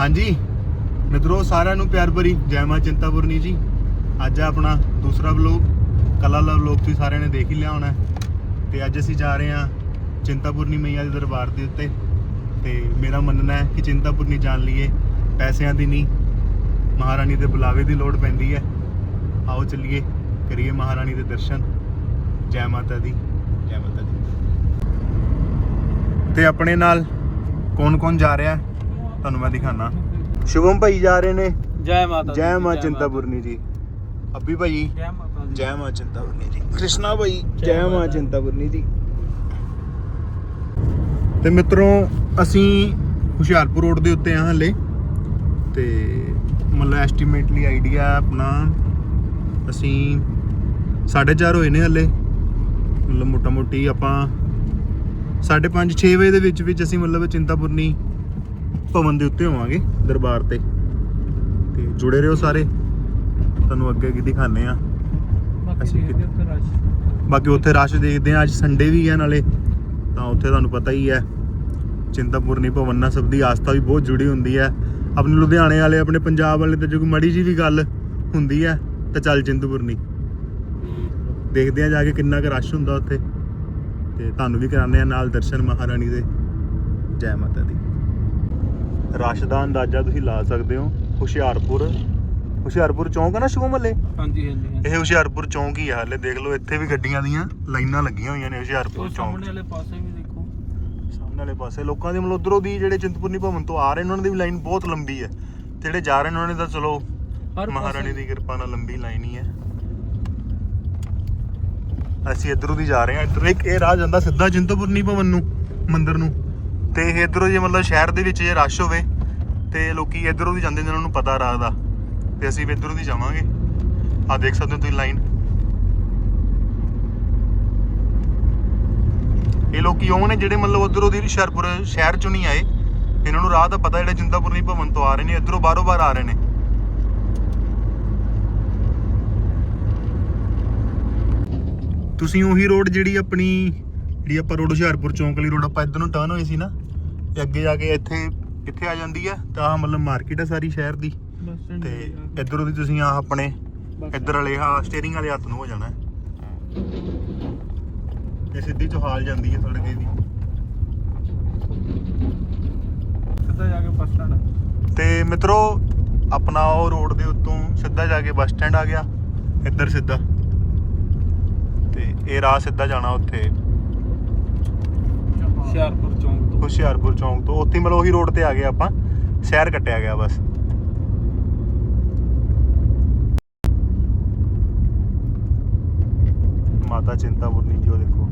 ਹਾਂਜੀ। ਮਿੱਤਰੋ ਸਾਰਿਆਂ ਨੂੰ ਪਿਆਰ ਭਰੀ ਜੈ ਮਾਂ ਚਿੰਤਾਪੁਰਨੀ ਜੀ। ਅੱਜ ਆ ਆਪਣਾ ਦੂਸਰਾ ਵਲੋਗ ਕੱਲਾ ਲਾ ਵਲੋਗ ਤੁਸੀਂ ਸਾਰਿਆਂ ਨੇ ਦੇਖ ਹੀ ਲਿਆ ਹੋਣਾ। ਤੇ ਅੱਜ ਅਸੀਂ ਜਾ ਰਹੇ ਹਾਂ ਚਿੰਤਾਪੁਰਨੀ ਮਈਆ ਦੇ ਦਰਬਾਰ ਦੇ ਉੱਤੇ। ਤੇ ਮੇਰਾ ਮੰਨਣਾ ਹੈ ਕਿ ਚਿੰਤਾਪੁਰਨੀ ਜਾਣ ਲਈਏ ਪੈਸਿਆਂ ਦੀ ਨਹੀਂ ਮਹਾਰਾਣੀ ਦੇ ਬੁਲਾਵੇ ਦੀ ਲੋੜ ਪੈਂਦੀ ਹੈ। ਆਓ ਚੱਲੀਏ ਕਰੀਏ ਮਹਾਰਾਣੀ ਦੇ ਦਰਸ਼ਨ। ਜੈ ਮਾਤਾ ਦੀ। ਜੈ ਮਾਤਾ ਦੀ। ਤੇ ਆਪਣੇ ਨਾਲ ਕੌਣ ਕੌਣ ਜਾ ਰਿਹਾ ਹੈ? ਤੁਹਾਨੂੰ ਮੈਂ ਦਿਖਾਣਾ ਸ਼ੁਭਮ ਭਾਈ ਜਾ ਰਹੇ ਨੇ। ਜੈ ਮਾਤਾ ਜੈ ਮਾਂ ਮਾਤਾ ਚਿੰਤਾਪੁਰਨੀ ਜੀ। ਅੱਬੀ ਭਾਈ ਜੈ ਮਾਤਾ ਜੈ ਮਾਂ ਚਿੰਤਾਪੁਰਨੀ ਜੀ। ਕ੍ਰਿਸ਼ਨਾ ਭਾਈ ਜੈ ਮਾਂ ਮਾਤਾ। ਚਿੰਤਾਪੁਰਨੀ ਜੀ। ਤੇ ਮਿੱਤਰੋ ਅਸੀਂ ਹੁਸ਼ਿਆਰਪੁਰ ਰੋਡ ਦੇ ਉੱਤੇ ਆ ਹਲੇ। ਤੇ ਮਤਲਬ ਐਸਟੀਮੇਟਲੀ ਆਈਡੀਆ ਆਪਣਾ। ਅਸੀਂ 4:30 ਹੋਏ ਨੇ ਹਲੇ। ਮਤਲਬ ਮੋਟਾ ਮੋਟੀ ਆਪਾਂ 5:30 6 ਵਜੇ ਦੇ ਵਿੱਚ ਵਿੱਚ ਅਸੀਂ ਮਤਲਬ ਚਿੰਤਾਪੁਰਨੀ ਭਵਨ ਦੇ ਉੱਤੇ ਹੋਵਾਂਗੇ ਦਰਬਾਰ ਤੇ। ਤੇ ਜੁੜੇ ਰਹੋ ਸਾਰੇ। ਤੁਹਾਨੂੰ ਅੱਗੇ ਕੀ ਦਿਖਾਣੇ ਆ ਬਾਕੀ ਅਸੀਂ ਦੇਖਦੇ ਉੱਥੇ ਰਸ਼। ਬਾਕੀ ਉੱਥੇ ਰਸ਼ ਦੇਖਦੇ ਆ ਅੱਜ ਸੰਡੇ ਵੀ ਹੈ ਨਾਲੇ। ਤਾਂ ਉੱਥੇ ਤੁਹਾਨੂੰ ਪਤਾ ਹੀ ਹੈ। ਚਿੰਤਾਪੁਰਨੀ ਭਵਨ ਨਾਲ ਸਭ ਦੀ ਆਸਥਾ ਵੀ ਬਹੁਤ ਜੁੜੀ ਹੁੰਦੀ ਹੈ। ਆਪਣੇ ਲੁਧਿਆਣੇ ਵਾਲੇ ਆਪਣੇ ਪੰਜਾਬ ਵਾਲੇ ਤੇ ਜੇ ਕੋਈ ਮੜੀ ਜੀ ਵੀ ਗੱਲ ਹੁੰਦੀ ਹੈ ਤਾਂ ਚੱਲ ਚਿੰਤਪੁਰਨੀ ਦੇਖਦੇ ਆ ਜਾ ਕੇ ਕਿੰਨਾ ਕੁ ਰਸ਼ ਹੁੰਦਾ ਉੱਥੇ। ਤੇ ਤੁਹਾਨੂੰ ਵੀ ਕਰਾਉਂਦੇ ਆ ਨਾਲ ਦਰਸ਼ਨ ਮਹਾਰਾਣੀ ਦੇ। ਜੈ ਮਾਤਾ ਦੀ। ਰਸ਼ ਦਾ ਅੰਦਾਜ਼ਾ ਤੁਸੀਂ ਲਾ ਸਕਦੇ ਹੋ ਹੁਸ਼ਿਆਰਪੁਰ। ਹੁਸ਼ਿਆਰਪੁਰ ਚੌਂਕ ਆ ਨਾ ਮੱਲੇ? ਹਾਂਜੀ ਹਾਂਜੀ। ਇਹ ਹੁਸ਼ਿਆਰਪੁਰ ਚੌਂਕ ਹੀ ਆ ਹਲੇ ਦੇਖ ਲਓ ਇੱਥੇ ਵੀ ਗੱਡੀਆਂ ਦੀਆਂ ਲਾਈਨਾਂ ਲੱਗੀਆਂ ਹੋਈਆਂ ਨੇ ਹੁਸ਼ਿਆਰਪੁਰ ਚੌਂਕ ਸਾਹਮਣੇ ਵਾਲੇ ਪਾਸੇ ਵੀ ਦੇਖੋ। ਸਾਹਮਣੇ ਵਾਲੇ ਪਾਸੇ ਲੋਕਾਂ ਦੀ ਮਤਲਬ ਉਧਰੋਂ ਦੀ ਜਿਹੜੇ ਚਿੰਤਪੁਰਨੀ ਭਵਨ ਤੋਂ ਆ ਰਹੇ ਉਹਨਾਂ ਦੀ ਵੀ ਲਾਈਨ ਬਹੁਤ ਲੰਬੀ ਹੈ। ਤੇ ਜਿਹੜੇ ਜਾ ਰਹੇ ਨੇ ਉਹਨਾਂ ਨੇ ਤਾਂ ਚਲੋ ਹਰ ਮਹਾਰਾਣੀ ਦੀ ਕਿਰਪਾ ਨਾਲ ਲੰਬੀ ਲਾਈਨ ਹੀ ਹੈ। ਅਸੀਂ ਇਧਰੋਂ ਦੀ ਜਾ ਰਹੇ ਹਾਂ ਇੱਧਰ ਇੱਕ ਇਹ ਰਾਹ ਜਾਂਦਾ ਸਿੱਧਾ ਚਿੰਤਪੁਰਨੀ ਭਵਨ ਨੂੰ ਮੰਦਿਰ ਨੂੰ। ਤੇ ਇਧਰੋਂ ਜੇ ਮਤਲਬ ਸ਼ਹਿਰ ਦੇ ਵਿੱਚ ਜੇ ਰਸ਼ ਹੋਵੇ ਤੇ ਲੋਕੀ ਇਧਰੋਂ ਦੀ ਜਾਂਦੇ ਨੇ, ਉਹਨਾਂ ਨੂੰ ਪਤਾ ਰਾਹ ਦਾ। ਤੇ ਅਸੀਂ ਵੀ ਇਧਰੋਂ ਦੀ ਜਾਵਾਂਗੇ। ਆ ਦੇਖ ਸਕਦੇ ਹੋ ਤੁਸੀਂ ਲਾਈਨ ਇਹ ਲੋਕੀ ਉਹ ਨੇ ਜਿਹੜੇ ਮਤਲਬ ਉਧਰੋਂ ਦੀ ਹੁਸ਼ਿਆਰਪੁਰ ਸ਼ਹਿਰ ਚੋਂ ਨਹੀਂ ਆਏ। ਇਹਨਾਂ ਨੂੰ ਰਾਹ ਦਾ ਪਤਾ ਜਿਹੜੇ ਚਿੰਤਾਪੁਰਨੀ ਭਵਨ ਤੋਂ ਆ ਰਹੇ ਨੇ, ਇਧਰੋਂ ਬਾਹਰੋਂ ਬਾਹਰ ਆ ਰਹੇ ਨੇ। ਤੁਸੀਂ ਉਹੀ ਰੋਡ ਜਿਹੜੀ ਆਪਣੀ, ਜਿਹੜੀ ਆਪਾਂ ਰੋਡ ਹੁਸ਼ਿਆਰਪੁਰ ਚੌਂਕ ਵਾਲੀ ਰੋਡ ਆਪਾਂ ਇੱਧਰ ਨੂੰ ਟਰਨ ਹੋਏ ਸੀ ਨਾ ਤੇ ਅੱਗੇ ਜਾ ਕੇ ਇੱਥੇ ਕਿੱਥੇ ਆ ਜਾਂਦੀ ਆ? ਤਾਂ ਆਹ ਮਤਲਬ ਮਾਰਕੀਟ ਆ ਸਾਰੀ ਸ਼ਹਿਰ ਦੀ। ਤੇ। ਇੱਧਰੋਂ ਦੀ ਤੁਸੀਂ ਆ ਆਪਣੇ ਇੱਧਰ ਵਾਲੇ ਆ ਸਟੀਅਰਿੰਗ ਵਾਲੇ ਹੱਥ ਨੂੰ ਹੋ ਜਾਣਾ। ਇਹ ਸਿੱਧੀ ਚੋਹਾਲ ਜਾਂਦੀ ਹੈ ਸੜਕ ਇਹਦੀ। ਸਿੱਧਾ ਜਾ ਕੇ ਬੱਸ ਸਟੈਂਡ ਤੇ ਮਿੱਤਰੋ ਆਪਣਾ ਉਹ ਰੋਡ ਦੇ ਉੱਤੋਂ ਸਿੱਧਾ ਜਾ ਕੇ ਬੱਸ ਸਟੈਂਡ ਆ ਗਿਆ ਇੱਧਰ ਸਿੱਧਾ। ਤੇ ਇਹ ਰਾਹ ਸਿੱਧਾ ਜਾਣਾ ਉੱਥੇ। ਹੁਸ਼ਿਆਰਪੁਰ ਚੌਂਕ। ਹੁਸ਼ਿਆਰਪੁਰ ਚੌਂਕ ਤੋਂ ਉੱਥੇ ਮਤਲਬ ਉਹੀ ਰੋਡ ਤੇ ਆ ਗਏ ਆਪਾਂ ਸ਼ਹਿਰ ਕੱਟਿਆ ਗਿਆ ਬਸ। ਮਾਤਾ ਚਿੰਤਾਪੁਰਨੀ ਜੀ ਉਹ ਦੇਖੋ।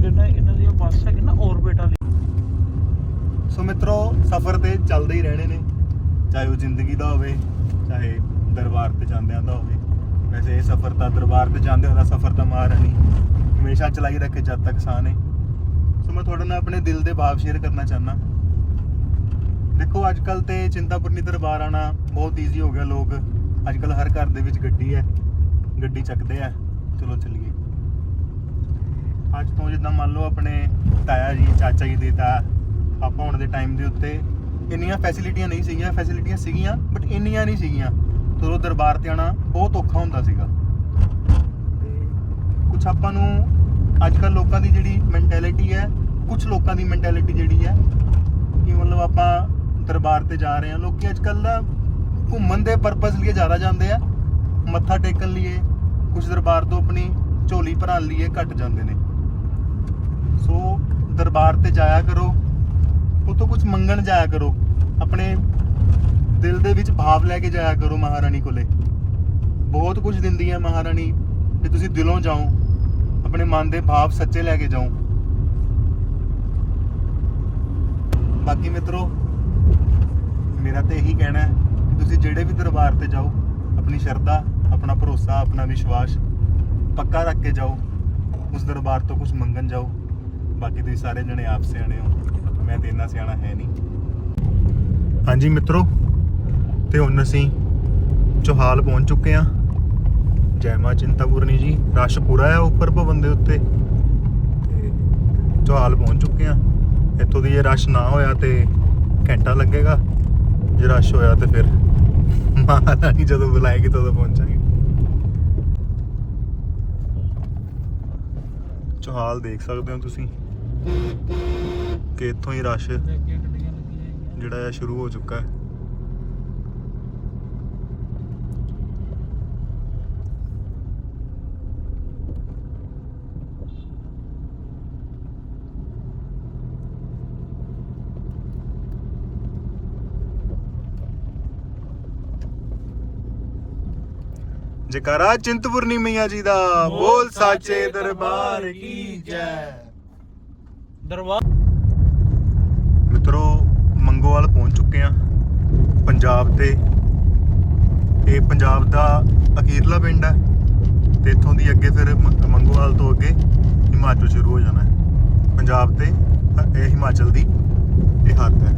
ਜਿਹੜਾ ਇਹਨਾਂ ਦੀ ਉਹ ਬੱਸ ਹੈ ਕਿ ਨਾ ਔਰਬਿਟ ਵਾਲੀ? ਸੋ ਮਿੱਤਰੋ ਸਫ਼ਰ ਤੇ ਚੱਲਦੇ ਹੀ ਰਹਿਣੇ ਨੇ ਚਾਹੇ ਉਹ ਜ਼ਿੰਦਗੀ ਦਾ ਹੋਵੇ ਚਾਹੇ ਦਰਬਾਰ ਤੇ ਜਾਂਦਿਆਂ ਦਾ ਹੋਵੇ। ਵੈਸੇ ਇਹ ਸਫ਼ਰ ਤਾਂ ਦਰਬਾਰ ਤੇ ਜਾਂਦੇ ਉਹਦਾ ਸਫ਼ਰ ਤਾਂ ਮਹਾਰਾਣੀ ਹਮੇਸ਼ਾ ਚਲਾਈ ਰੱਖੇ ਜਦ ਤੱਕ ਸਾਹ ਨੇ। ਸੋ ਮੈਂ ਤੁਹਾਡੇ ਨਾਲ ਆਪਣੇ ਦਿਲ ਦੇ ਭਾਵ ਸ਼ੇਅਰ ਕਰਨਾ ਚਾਹਨਾ ਦੇਖੋ ਅੱਜ ਕੱਲ ਤੇ ਚਿੰਤਾਪੁਰਨੀ ਦਰਬਾਰ ਆਣਾ ਬਹੁਤ ਈਜ਼ੀ ਹੋ ਗਿਆ ਲੋਕ। ਅੱਜ ਕੱਲ ਹਰ ਘਰ ਦੇ ਵਿੱਚ ਗੱਡੀ ਹੈ। ਗੱਡੀ ਚੱਕਦੇ ਆ। ਚਲੋ ਚੱਲੀਏ। ਅੱਜ ਤੋਂ ਜਿੱਦਾਂ ਮੰਨ ਲਓ ਆਪਣੇ ਤਾਇਆ ਜੀ, ਚਾਚਾ ਜੀ ਦੇ ਤਾਂ ਆਪਾਂ ਹੁਣ ਦੇ ਟਾਈਮ ਦੇ ਉੱਤੇ ਇੰਨੀਆਂ ਫੈਸਿਲਿਟੀਆਂ ਨਹੀਂ ਸੀਗੀਆਂ। ਫੈਸਿਲਿਟੀਆਂ ਸੀਗੀਆਂ ਬਟ ਇੰਨੀਆਂ ਨਹੀਂ ਸੀਗੀਆਂ। ਤੋਂ ਦਰਬਾਰ ਤੇ ਆਣਾ ਬਹੁਤ ਔਖਾ ਹੁੰਦਾ ਸੀਗਾ। ਤੇ ਕੁਝ ਆਪਾਂ ਨੂੰ ਅੱਜ ਕੱਲ ਲੋਕਾਂ ਦੀ ਜਿਹੜੀ ਮੈਂਟੈਲਿਟੀ ਹੈ ਕੁਝ ਲੋਕਾਂ ਦੀ ਮੈਂਟੈਲਿਟੀ ਜਿਹੜੀ ਹੈ, ਕਿ ਮਤਲਬ ਆਪਾਂ ਦਰਬਾਰ ਤੇ ਜਾ ਰਹੇ ਹਾਂ। ਲੋਕੀ ਅੱਜ ਕੱਲ ਘੁੰਮਣ ਦੇ ਪਰਪਸ ਲਈ ਜ਼ਿਆਦਾ ਜਾਂਦੇ ਆ। ਮੱਥਾ ਟੇਕਣ ਲਈ ਕੁਝ ਦਰਬਾਰ ਤੋਂ ਆਪਣੀ ਝੋਲੀ ਭਰਨ ਲਈ ਘਟ ਜਾਂਦੇ ਨੇ। ਸੋ ਦਰਬਾਰ ਤੇ ਜਾਇਆ ਕਰੋ। ਉਤੋਂ ਕੁਝ ਮੰਗਣ ਜਾਇਆ ਕਰੋ। ਆਪਣੇ ਦਿਲ ਦੇ ਵਿੱਚ ਭਾਵ ਲੈ ਕੇ ਜਾਇਆ ਕਰੋ ਮਹਾਰਾਣੀ ਕੋਲੇ। ਬਹੁਤ ਕੁਝ ਦਿੰਦੀ ਹੈ ਮਹਾਰਾਣੀ ਜੇ ਤੁਸੀਂ ਦਿਲੋਂ ਜਾਓ, ਆਪਣੇ ਮਨ ਦੇ ਭਾਵ ਸੱਚੇ ਲੈ ਕੇ ਜਾਓ। ਬਾਕੀ ਮਿੱਤਰੋ, ਮੇਰਾ ਤੇ ਇਹੀ ਕਹਿਣਾ ਹੈ ਕਿ ਤੁਸੀਂ ਜਿਹੜੇ ਵੀ ਦਰਬਾਰ ਤੇ ਜਾਓ, ਆਪਣੀ ਸ਼ਰਧਾ, ਆਪਣਾ ਭਰੋਸਾ, ਆਪਣਾ ਵਿਸ਼ਵਾਸ, ਪੱਕਾ ਰੱਖ ਕੇ ਜਾਓ, ਉਸ ਦਰਬਾਰ ਤੋਂ ਕੁਝ ਮੰਗਣ ਜਾਓ। ਬਾਕੀ ਤੁਸੀਂ ਸਾਰੇ ਜਣੇ ਆਪ ਸਿਆਣੇ ਹੋ, ਮੈਂ ਤੇ ਇੰਨਾ ਸਿਆਣਾ ਹੈ ਨਹੀਂ। ਹਾਂਜੀ ਮਿੱਤਰੋ ਤੇ ਹੁਣ ਅਸੀਂ ਚੋਹਾਲ ਪਹੁੰਚ ਚੁੱਕੇ ਆ ਜੈ ਮਾਂ ਚਿੰਤਾਪੁਰਨੀ ਜੀ, ਰਸ਼ ਪੂਰਾ ਆ ਉੱਪਰ ਭਵਨ ਦੇ ਉੱਤੇ? ਤੇ ਚੌਹਾਲ ਪਹੁੰਚ ਚੁੱਕੇ ਆ ਇੱਥੋਂ ਦੀ ਜੇ ਰਸ਼ ਨਾ ਹੋਇਆ ਤੇ ਘੰਟਾ ਲੱਗੇਗਾ। ਜੇ ਰਸ਼ ਹੋਇਆ ਤੇ ਫਿਰ ਮਹਾਰਾਣੀ ਜਦੋਂ ਬੁਲਾਏਗੀ ਤਦੋਂ ਪਹੁੰਚਾਂਗੇ। ਚੌਹਾਲ ਦੇਖ ਸਕਦੇ ਹੋ ਤੁਸੀਂ ਕਿ ਇੱਥੋਂ ਹੀ ਰਸ਼ ਜਿਹੜਾ ਆ ਸ਼ੁਰੂ ਹੋ ਚੁੱਕਾ ਹੈ। ਜਕਾਰਾ ਚਿੰਤਪੁਰਨੀ ਮਈਆ ਜੀ ਦਾ। ਬੋਲ ਸਾਚੇ ਦਰਬਾਰ ਕੀ ਜੈ। ਦਰਬਾਰ ਮਿੱਤਰੋ ਮੰਗੋਵਾਲ ਪਹੁੰਚ ਚੁੱਕੇ ਆ ਪੰਜਾਬ ਤੇ। ਇਹ ਪੰਜਾਬ ਦਾ ਅਖੀਰਲਾ ਪਿੰਡ ਹੈ। ਤੇ ਇੱਥੋਂ ਦੀ ਅੱਗੇ ਫਿਰ ਮੰਗੋਵਾਲ ਤੋਂ ਅੱਗੇ ਹਿਮਾਚਲ ਸ਼ੁਰੂ ਹੋ ਜਾਣਾ ਹੈ। ਪੰਜਾਬ ਤੇ ਇਹ ਹਿਮਾਚਲ ਦੀ ਇਹ ਹੱਦ ਹੈ।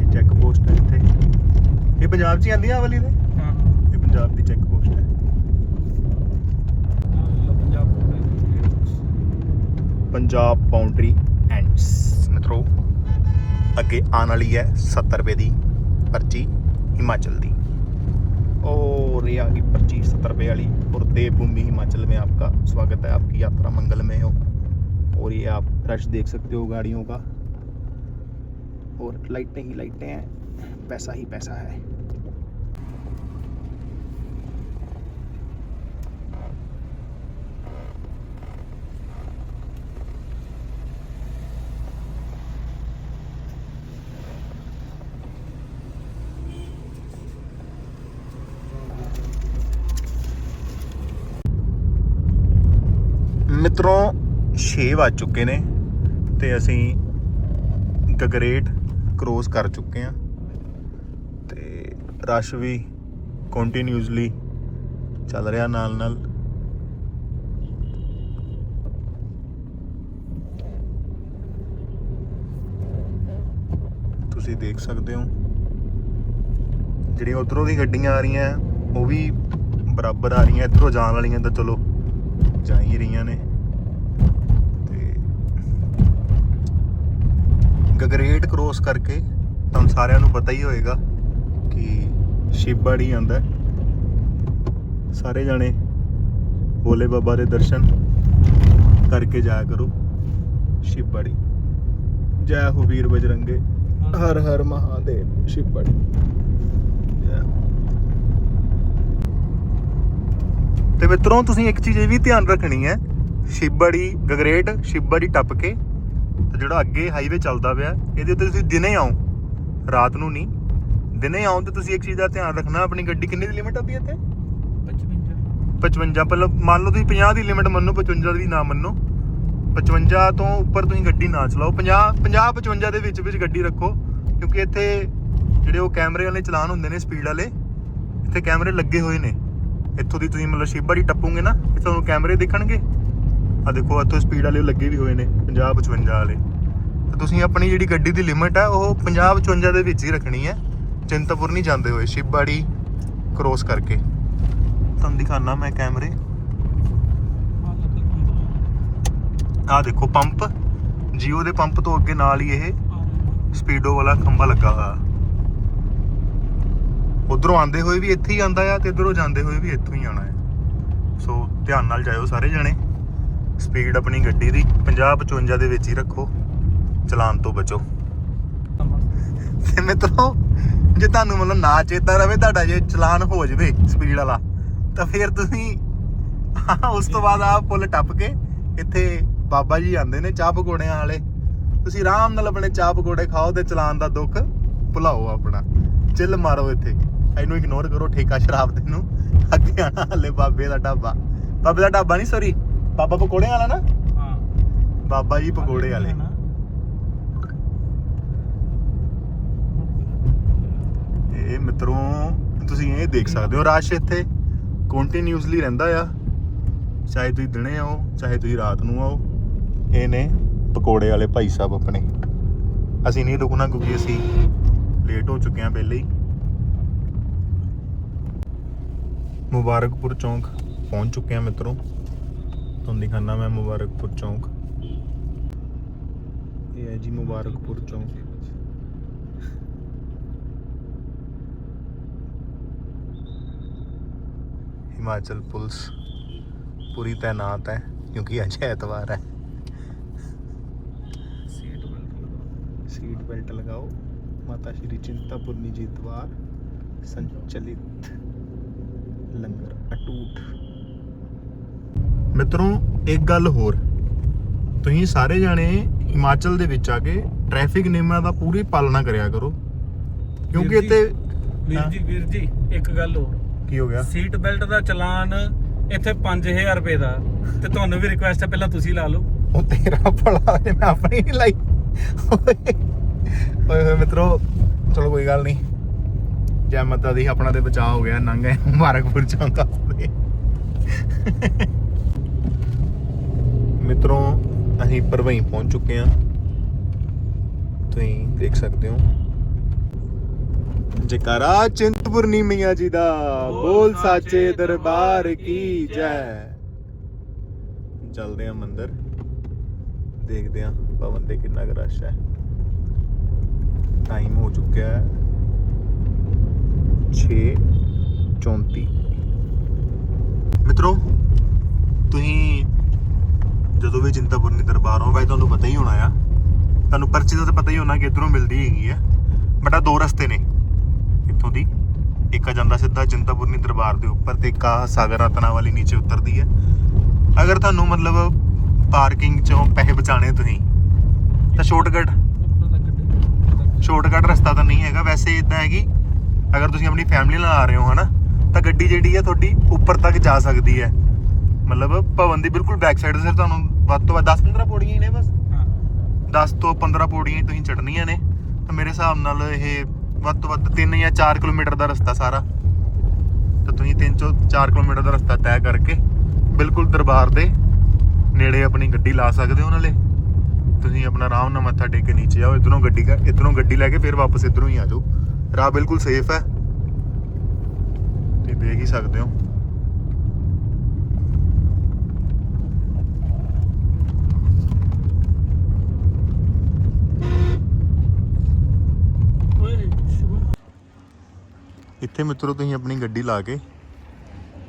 ਇਹ ਚੈੱਕ ਪੋਸਟ ਹੈ ਇੱਥੇ। ਇਹ ਪੰਜਾਬ 'ਚ ਹੀ ਆਂਦੀ ਆ ਵਾਲੀ ਦੇ ਹਾਂ ਇਹ ਪੰਜਾਬ ਦੀ ਚੈੱਕ ਪੋਸਟ ਹੈ ਪੰਜਾਬ ਕੋਲ ਪੰਜਾਬ ਬਾਉਂਡਰੀ ਐਂਡਸ ਮਿੱਤਰੋ ਅੱਗੇ ਆਉਣ ਵਾਲੀ ਹੈ 70 ਰੁਪਏ ਦੀ ਪਰਚੀ ਹਿਮਾਚਲ ਦੀ और ये आ गई पर्ची सत्तर रुपये वाली और देवभूमि हिमाचल में आपका स्वागत है आपकी यात्रा मंगलमय हो और ये आप रश देख सकते हो गाड़ियों का और लाइटें ही लाइटें हैं पैसा ही पैसा है ਮਿੱਤਰੋਂ 6 ਵੱਜ ਚੁੱਕੇ ਨੇ ਤੇ ਅਸੀਂ ਗਗਰੇਟ ਕ੍ਰੋਸ ਕਰ ਚੁੱਕੇ ਹਾਂ ਤੇ ਰਸ਼ ਵੀ ਕੰਟੀਨਿਊਸਲੀ ਚੱਲ ਰਿਹਾ ਨਾਲ ਨਾਲ। ਤੁਸੀਂ ਦੇਖ ਸਕਦੇ ਹੋ, ਜਿਹੜੀਆਂ ਉਧਰੋਂ ਦੀ ਗੱਡੀਆਂ ਆ ਰਹੀਆਂ, ਉਹ ਵੀ ਬਰਾਬਰ ਆ ਰਹੀਆਂ, ਇਧਰੋਂ ਜਾਣ ਵਾਲੀਆਂ ਤਾਂ ਚਲੋ ਜਾ ਹੀ ਰਹੀਆਂ ਨੇ। ਤੇ ਗਗਰੇਟ ਕ੍ਰੋਸ ਕਰਕੇ ਤੁਹਾਨੂੰ ਸਾਰਿਆਂ ਨੂੰ ਪਤਾ ਹੀ ਹੋਏਗਾ ਕਿ ਸ਼ਿਵਬਾੜੀ ਆਂਦਾ ਸਾਰੇ ਜਾਣੇ ਭੋਲੇ ਬਾਬਾ ਦੇ ਦਰਸ਼ਨ ਕਰਕੇ ਜਾਇਆ ਕਰੋ। ਸ਼ਿਵਬਾੜੀ ਜੈ ਹੋ ਵੀਰ ਬਜਰੰਗੇ। ਹਰ ਹਰ ਮਹਾਦੇਵ ਸ਼ਿਵਬਾੜੀ ਜੈ ਹੋ। ਤੇ ਮਿੱਤਰੋ, ਤੁਸੀਂ ਇੱਕ ਚੀਜ਼ ਇਹ ਵੀ ਧਿਆਨ ਰੱਖਣੀ ਹੈ। ਸ਼ਿਵਬਾੜੀ ਗਗਰੇਟ ਸ਼ਿਵਬਾੜੀ ਟੱਪ ਕੇ, ਤੇ ਜਿਹੜਾ ਅੱਗੇ ਹਾਈਵੇ ਚੱਲਦਾ ਪਿਆ, ਇਹਦੇ ਉੱਤੇ ਤੁਸੀਂ ਦਿਨੇ ਆਓ। ਰਾਤ ਨੂੰ ਨਹੀਂ। ਦਿਨੇ ਆਓ ਤੇ ਤੁਸੀਂ ਇੱਕ ਚੀਜ਼ ਦਾ ਧਿਆਨ ਰੱਖਣਾ ਆਪਣੀ ਗੱਡੀ ਕਿੰਨੀ ਦੀ ਲਿਮਟ ਆਉਂਦੀ ਹੈ ਇੱਥੇ? 55 55 ਪਹਿਲਾਂ ਮੰਨ ਲਓ ਤੁਸੀਂ 50 ਦੀ ਲਿਮਟ ਮੰਨੋ 55 ਦੀ ਨਾ ਮੰਨੋ। 55 ਤੋਂ ਉੱਪਰ ਤੁਸੀਂ ਗੱਡੀ ਨਾ ਚਲਾਓ। 50 50 55 ਦੇ ਵਿੱਚ ਵਿੱਚ ਗੱਡੀ ਰੱਖੋ ਕਿਉਂਕਿ ਇੱਥੇ ਜਿਹੜੇ ਉਹ ਕੈਮਰੇ ਵਾਲੇ ਚਲਾਨ ਹੁੰਦੇ ਨੇ ਸਪੀਡ ਵਾਲੇ ਇੱਥੇ ਕੈਮਰੇ ਲੱਗੇ ਹੋਏ ਨੇ। ਇੱਥੋਂ ਦੀ ਤੁਸੀਂ ਮਤਲਬ ਸ਼ਿਬਾੜੀ ਟੱਪੋਗੇ ਨਾ ਤੇ ਤੁਹਾਨੂੰ ਕੈਮਰੇ ਦਿਖਣਗੇ। ਆ ਦੇਖੋ ਇੱਥੋਂ ਸਪੀਡ ਵਾਲੇ ਲੱਗੇ ਵੀ ਹੋਏ ਨੇ 50 55 ਵਾਲੇ। ਤੇ ਤੁਸੀਂ ਆਪਣੀ ਜਿਹੜੀ ਗੱਡੀ ਦੀ ਲਿਮਟ ਹੈ ਉਹ 50 55 ਦੇ ਵਿੱਚ ਹੀ ਰੱਖਣੀ ਹੈ। ਚਿੰਤਪੁਰ ਨਹੀਂ ਜਾਂਦੇ ਹੋਏ ਸ਼ਿਬਾੜੀ ਕ੍ਰੋਸ ਕਰਕੇ। ਤੁਹਾਨੂੰ ਦਿਖਾਣਾ ਮੈਂ ਕੈਮਰੇ। ਆ ਦੇਖੋ ਪੰਪ। ਜੀਓ ਦੇ ਪੰਪ ਤੋਂ ਅੱਗੇ ਨਾਲ ਹੀ ਇਹ ਸਪੀਡੋ ਵਾਲਾ ਖੰਭਾ ਲੱਗਾ ਹੋਇਆ। ਉਧਰੋਂ ਆਂਦੇ ਹੋਏ ਵੀ ਇੱਥੇ ਹੀ ਆਂਦਾ ਆ ਤੇ ਇਧਰੋਂ ਜਾਂਦੇ ਹੋਏ ਵੀ ਇੱਥੋਂ ਹੀ ਆਣਾ ਹੈ ਸੋ ਧਿਆਨ ਨਾਲ ਜਾਇਓ ਸਾਰੇ ਜਣੇ। ਸਪੀਡ ਆਪਣੀ ਗੱਡੀ ਦੀ 50 55 ਦੇ ਵਿੱਚ ਹੀ ਰੱਖੋ। ਚਲਾਨ ਤੋਂ ਬਚੋ। ਤੇ ਮਿੱਤਰੋ ਜੇ ਤੁਹਾਨੂੰ ਮਤਲਬ ਨਾ ਚੇਤਾ ਰਵੇ ਤੁਹਾਡਾ ਜੇ ਚਲਾਨ ਹੋ ਜਵੇ ਸਪੀਡ ਵਾਲਾ ਤਾਂ ਫਿਰ ਤੁਸੀਂ ਉਸ ਤੋਂ ਬਾਅਦ ਆ ਪੁੱਲ ਟੱਪ ਕੇ ਇੱਥੇ ਬਾਬਾ ਜੀ ਆਂਦੇ ਨੇ ਚਾਹ ਪਕੌੜਿਆਂ ਵਾਲੇ। ਤੁਸੀਂ ਆਰਾਮ ਨਾਲ ਆਪਣੇ ਚਾਹ ਪਕੌੜੇ ਖਾਓ ਤੇ ਚਲਾਨ ਦਾ ਦੁੱਖ ਭੁਲਾਓ ਆਪਣਾ। ਚਿੱਲ ਮਾਰੋ ਇੱਥੇ। ਇਹਨੂੰ ਇਗਨੋਰ ਕਰੋ ਠੇਕਾ ਸ਼ਰਾਬ ਦੇ ਨੂੰ। ਅੱਗੇ ਆਣਾ ਹਲੇ ਬਾਬੇ ਦਾ ਢਾਬਾ। ਬਾਬੇ ਦਾ ਢਾਬਾ ਨਹੀਂ ਸੌਰੀ ਬਾਬਾ ਪਕੌੜਿਆਂ ਵਾਲਾ ਨਾ? ਹਾਂ। ਬਾਬਾ ਜੀ ਪਕੌੜੇ ਵਾਲੇ ਇਹ ਮਿੱਤਰੋ ਤੁਸੀਂ ਇਹ ਦੇਖ ਸਕਦੇ ਹੋ, ਰਸ਼ ਇੱਥੇ ਕੰਟੀਨਿਊਸਲੀ ਰਹਿੰਦਾ ਆ। ਚਾਹੇ ਤੁਸੀਂ ਦਿਨੇ ਆਓ, ਚਾਹੇ ਤੁਸੀਂ ਰਾਤ ਨੂੰ ਆਓ, ਇਹ ਨੇ ਪਕੌੜੇ ਵਾਲੇ ਭਾਈ ਸਾਹਿਬ ਆਪਣੇ। ਅਸੀਂ ਨਹੀਂ ਰੁਕਣਾ ਕਿਉਂਕਿ ਅਸੀਂ ਲੇਟ ਹੋ ਚੁੱਕੇ ਹਾਂ ਪਹਿਲੇ ਹੀ। ਮੁਬਾਰਕਪੁਰ ਚੌਂਕ ਪਹੁੰਚ ਚੁੱਕੇ ਹਾਂ ਮਿੱਤਰੋ। ਤੁਹਾਨੂੰ ਦਿਖਾਣਾ ਮੈਂ ਮੁਬਾਰਕਪੁਰ ਚੌਂਕ। ਇਹ ਹੈ ਜੀ ਮੁਬਾਰਕਪੁਰ ਚੌਂਕ। ਹਿਮਾਚਲ ਪੁਲਿਸ। ਪੂਰੀ ਤਾਇਨਾਤ ਹੈ ਕਿਉਂਕਿ ਅੱਜ ਐਤਵਾਰ ਹੈ। ਸੀਟ ਬੈਲਟ ਲਗਾਓ। ਸੀਟ ਬੈਲਟ ਲਗਾਓ। ਮਾਤਾ ਸ਼੍ਰੀ ਚਿੰਤਾਪੁਰਨੀ ਜੀ ਦਵਾਰ ਸੰਚਲਿਤ ਲੰਗਰ ਅਟੂਟ। ਮਿੱਤਰੋ ਇੱਕ ਗੱਲ ਹੋਰ। ਤੁਸੀਂ ਸਾਰੇ ਜਾਣੇ ਹਿਮਾਚਲ ਦੇ ਵਿੱਚ ਆ ਕੇ ਟ੍ਰੈਫਿਕ ਨਿਯਮਾਂ ਦਾ ਪੂਰੀ ਪਾਲਣਾ ਕਰਿਆ ਕਰੋ। ਕਿਉਂਕਿ ਇੱਥੇ ਵੀਰ। ਜੀ ਵੀਰ ਜੀ ਇੱਕ ਗੱਲ ਹੋਰ। ਕੀ ਹੋ ਗਿਆ? ਸੀਟ ਬੈਲਟ ਦਾ ਚਲਾਨ ਇੱਥੇ 5000 ਰੁਪਏ ਦਾ। ਤੇ ਤੁਹਾਨੂੰ ਵੀ ਰਿਕੁਐਸਟ ਹੈ ਪਹਿਲਾਂ ਤੁਸੀਂ ਲਾ ਲਓ। ਉਹ ਤੇਰਾ ਭਲਾ ਹੋਏ, ਮੈਂ ਆਪਣੀ ਨਹੀਂ ਲਾਈ। ਓਏ ਓਏ ਹੋਏ ਮਿੱਤਰੋ ਚਲੋ ਕੋਈ ਗੱਲ ਨਹੀਂ। ਜੈ ਮਾਤਾ ਦੀ ਆਪਣਾ ਤੇ ਬਚਾਅ ਹੋ ਗਿਆ ਨੰਗੇ ਮੁਬਾਰਕਪੁਰ ਚੌਂਕਾ ਮਿੱਤਰੋ ਅਸੀਂ ਪਰਵਈ ਪਹੁੰਚ ਚੁੱਕੇ ਹਾਂ। ਤੁਸੀਂ ਦੇਖ ਸਕਦੇ ਹੋ। ਜਕਾਰਾ ਚਿੰਤਪੁਰਨੀ ਮਈਆ ਜੀ ਦਾ। ਬੋਲ ਸਾਚੇ ਦਰਬਾਰ ਕੀ ਜੈ। ਚੱਲਦੇ ਆ ਮੰਦਰ। ਦੇਖਦੇ ਆ ਭਵਨ ਤੇ ਕਿੰਨਾ ਕੁ ਰਸ਼ ਹੈ। ਟਾਈਮ ਹੋ ਚੁੱਕਿਆ ਹੈ। 6:34 ਮਿੱਤਰੋ ਤੁਸੀਂ ਜਦੋਂ ਵੀ ਚਿੰਤਾਪੁਰਨੀ ਦਰਬਾਰ ਹੋ ਵੈਸੇ ਤੁਹਾਨੂੰ ਪਤਾ ਹੀ ਹੋਣਾ ਆ। ਤੁਹਾਨੂੰ ਪਰਚੀ ਦਾ ਤਾਂ ਪਤਾ ਹੀ ਹੋਣਾ ਕਿ ਇਧਰੋਂ ਮਿਲਦੀ ਹੈਗੀ ਹੈ ਬਟ ਆ ਦੋ ਰਸਤੇ ਨੇ। ਇੱਥੋਂ ਦੀ। ਇੱਕ ਆ ਜਾਂਦਾ ਸਿੱਧਾ ਚਿੰਤਾਪੁਰਨੀ ਦਰਬਾਰ ਦੇ ਉੱਪਰ ਤੇ ਇੱਕ ਆ ਸਾਗਰ ਰਤਨਾ ਵਾਲੀ ਨੀਚੇ ਉਤਰਦੀ ਹੈ। ਅਗਰ ਤੁਹਾਨੂੰ ਮਤਲਬ ਪਾਰਕਿੰਗ ਚੋਂ ਪੈਸੇ ਬਚਾਣੇ ਤੁਸੀਂ ਤਾਂ ਸ਼ਾਰਟਕਟ। ਤਾਂ ਸ਼ਾਰਟਕਟ ਰਸਤਾ ਤਾਂ ਨਹੀਂ ਹੈਗਾ। ਵੈਸੇ ਇਦਾਂ ਹੈਗੀ ਅਗਰ ਤੁਸੀਂ ਆਪਣੀ ਫੈਮਿਲੀ ਨਾਲ ਆ ਰਹੇ ਹੋ ਹਨਾ ਤਾਂ ਗੱਡੀ ਜਿਹੜੀ ਹੈ ਤੁਹਾਡੀ ਉੱਪਰ ਤੱਕ ਜਾ ਸਕਦੀ ਹੈ। ਮਤਲਬ ਭਵਨ ਦੀ ਬਿਲਕੁਲ ਬੈਕ ਸਾਈਡ ਸਿਰ ਤੁਹਾਨੂੰ ਵੱਧ ਤੋਂ ਵੱਧ 10-15 ਪੌੜੀਆਂ ਹੀ ਨੇ ਬਸ। ਹਾਂ। 10 ਤੋਂ 15 ਪੌੜੀਆਂ ਹੀ ਤੁਸੀਂ ਚੜ੍ਹਨੀਆਂ ਨੇ। ਤਾਂ ਮੇਰੇ ਹਿਸਾਬ ਨਾਲ ਇਹ ਵੱਧ ਤੋਂ ਵੱਧ 3 ਜਾਂ 4 ਕਿਲੋਮੀਟਰ ਦਾ ਰਸਤਾ ਸਾਰਾ। ਤਾਂ ਤੁਸੀਂ 3 ਤੋਂ 4 ਕਿਲੋਮੀਟਰ ਦਾ ਰਸਤਾ ਤੈਅ ਕਰਕੇ ਬਿਲਕੁਲ ਦਰਬਾਰ ਦੇ ਨੇੜੇ ਆਪਣੀ ਗੱਡੀ ਲਾ ਸਕਦੇ ਹੋ ਨਾਲੇ। ਤੁਸੀਂ ਆਪਣਾ ਆਰਾਮ ਨਾਲ ਮੱਥਾ ਟੇਕ ਕੇ ਨੀਚੇ ਆਓ, ਇਧਰੋਂ ਗੱਡੀ ਕਰ ਇਧਰੋਂ ਗੱਡੀ ਲੈ ਕੇ ਫਿਰ ਵਾਪਸ ਇਧਰੋਂ ਹੀ ਆ ਜਾਓ। ਰਾਹ ਬਿਲਕੁਲ ਸੇਫ ਹੈ। ਤੇ ਦੇਖ ਹੀ ਸਕਦੇ ਹੋ ਓਏ ਸ਼ੁਭਮ ਇੱਥੇ ਮਿੱਤਰੋ ਤੁਸੀਂ ਆਪਣੀ ਗੱਡੀ ਲਾ ਕੇ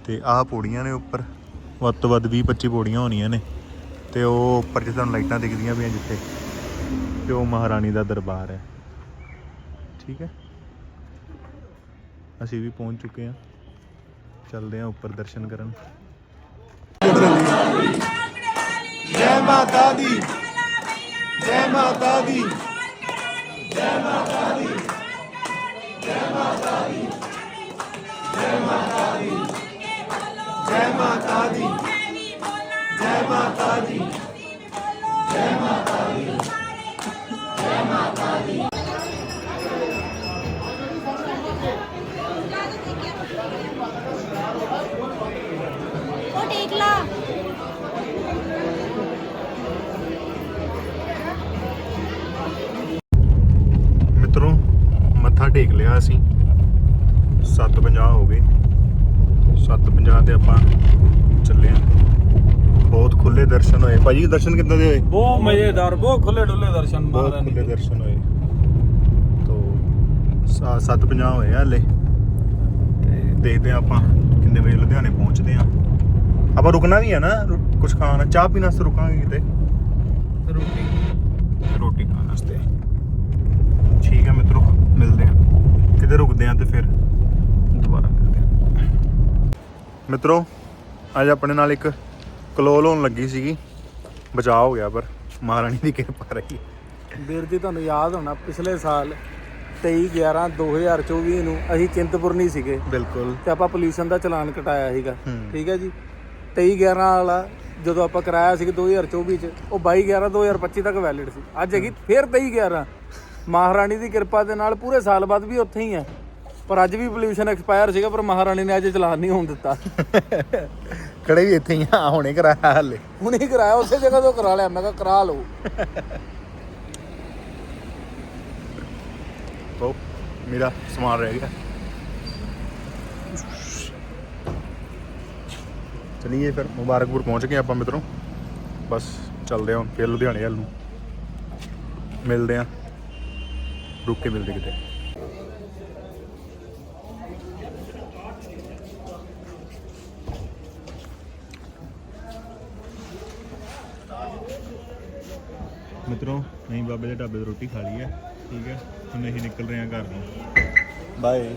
ਤੇ ਆਹ ਪੌੜੀਆਂ ਨੇ ਉੱਪਰ। ਵੱਧ ਤੋਂ ਵੱਧ 20 25 ਪੌੜੀਆਂ ਹੋਣੀਆਂ ਨੇ ਤੇ ਉਹ ਉੱਪਰ ਜਿੱਥੇ ਤੁਹਾਨੂੰ ਲਾਈਟਾਂ ਦਿਖਦੀਆਂ ਪਈਆਂ ਜਿੱਥੇ ਤੇ ਉਹ ਮਹਾਰਾਣੀ ਦਾ ਦਰਬਾਰ ਹੈ। ਠੀਕ ਹੈ? ਅਸੀਂ ਵੀ ਪਹੁੰਚ ਚੁੱਕੇ ਹਾਂ। ਚੱਲਦੇ ਹਾਂ ਉੱਪਰ ਦਰਸ਼ਨ ਕਰਨ। ਜੈ ਮਾਤਾ ਦੀ, ਜੈ ਮਾਤਾ ਦੀ, ਜੈ ਮਾਤਾ ਦੀ, ਜੈ ਮਾਤਾ ਦੀ। ਜੈ ਮਾਤਾ ਦੀ ਉਹ ਦੇਖ ਲਾ ਮਿੱਤਰੋ ਮੱਥਾ ਟੇਕ ਲਿਆ ਅਸੀਂ। 7:50 ਹੋ ਗਏ। 7:50 ਤੇ ਆਪਾਂ ਚੱਲੇ ਆਂ। ਬਹੁਤ ਖੁੱਲੇ ਦਰਸ਼ਨ ਹੋਏ। ਭਾਜੀ ਦਰਸ਼ਨ ਕਿੱਦਾਂ ਦੇ ਹੋਏ? ਬਹੁਤ ਮਜ਼ੇਦਾਰ ਬਹੁਤ ਖੁੱਲੇ ਡੁੱਲੇ ਦਰਸ਼ਨ ਬਹੁਤ ਖੁੱਲੇ। ਦਰਸ਼ਨ ਹੋਏ। ਤੋਂ 7:50 ਹੋਏ ਆ ਹਲੇ। ਤੇ ਦੇਖਦੇ ਆ ਆਪਾਂ ਕਿੰਨੇ ਵਜੇ ਲੁਧਿਆਣੇ ਪਹੁੰਚਦੇ ਆ। ਆਪਾਂ ਰੁਕਣਾ ਵੀ ਆ ਨਾ ਕੁਝ ਖਾਣਾ ਚਾਹ ਪੀਣ ਵਾਸਤੇ ਰੁਕਾਂਗੇ ਕਿਤੇ? ਰੋਟੀ। ਰੋਟੀ ਖਾਣ ਵਾਸਤੇ। ਠੀਕ ਹੈ ਮਿੱਤਰੋ ਮਿਲਦੇ ਆ। ਕਿਤੇ ਰੁਕਦੇ ਆ ਤੇ ਫਿਰ ਦੁਬਾਰਾ ਮਿਲਦੇ ਆ ਮਿੱਤਰੋ ਅੱਜ ਆਪਣੇ ਨਾਲ ਇੱਕ ਕਲੋਲ ਹੋਣ ਲੱਗੀ ਸੀਗੀ। ਬਚਾਅ ਹੋ ਗਿਆ ਪਰ ਮਹਾਰਾਣੀ ਦੀ ਕਿਰਪਾ ਰਹੀ। ਵੀਰ ਜੀ ਤੁਹਾਨੂੰ ਯਾਦ ਹੋਣਾ ਪਿਛਲੇ ਸਾਲ 23 11 2024 ਨੂੰ ਅਸੀਂ ਚਿੰਤਪੁਰਨੀ ਸੀਗੇ। ਬਿਲਕੁਲ। ਤੇ ਆਪਾਂ ਪੋਲੂਸ਼ਨ ਦਾ ਚਲਾਨ ਕਟਾਇਆ ਸੀਗਾ। ਹੂੰ। ਠੀਕ ਹੈ ਜੀ? 23 11 ਵਾਲਾ ਜਦੋਂ ਆਪਾਂ ਕਰਾਇਆ ਸੀ 2024 ਚ ਉਹ 22 11 2025 ਤੱਕ ਵੈਲਿਡ ਸੀ। ਅੱਜ ਹੈਗੀ ਫਿਰ 23 11 ਮਹਾਰਾਣੀ ਦੀ ਕਿਰਪਾ ਦੇ ਨਾਲ ਪੂਰੇ ਸਾਲ ਬਾਅਦ ਵੀ ਉੱਥੇ ਹੀ ਆ ਪਰ ਅੱਜ ਵੀ ਪੋਲੂਸ਼ਨ ਐਕਸਪਾਇਰ ਸੀਗਾ ਪਰ ਮਹਾਰਾਣੀ ਨੇ ਅੱਜ ਚਲਾਨ ਨਹੀਂ ਹੋਣ ਦਿੱਤਾ। ਕੜੇ ਵੀ ਇੱਥੇ ਹੀ ਆ ਹੁਣੇ ਕਰਾਇਆ ਹਲੇ। ਹੁਣੇ ਕਰਾਇਆ ਉਸੇ ਜਗ੍ਹਾ ਤੋਂ ਕਰਾ ਲਿਆ ਮੈਂ ਕਿਹਾ ਕਰਾ ਲਓ। ਤੋ ਮੇਰਾ ਸਮਾਨ ਰਹਿ ਗਿਆ। ਚਲੀਏ ਫਿਰ ਮੁਬਾਰਕਪੁਰ ਪਹੁੰਚ ਗਏ ਆਪਾਂ ਮਿੱਤਰੋ। ਬਸ ਚੱਲਦੇ ਹਾਂ ਫਿਰ ਲੁਧਿਆਣੇ ਵੱਲ ਨੂੰ। ਮਿਲਦੇ ਹਾਂ। ਰੁੱਕ ਕੇ ਮਿਲਦੇ ਕਿਤੇ ਮਿੱਤਰੋ ਅਸੀਂ ਬਾਬੇ ਦੇ ਢਾਬੇ ਤੋਂ ਰੋਟੀ ਖਾ ਲਈ ਹੈ। ਠੀਕ ਹੈ। ਹੁਣ ਅਸੀਂ ਨਿਕਲ ਰਹੇ ਹਾਂ ਘਰ ਨੂੰ। ਬਾਏ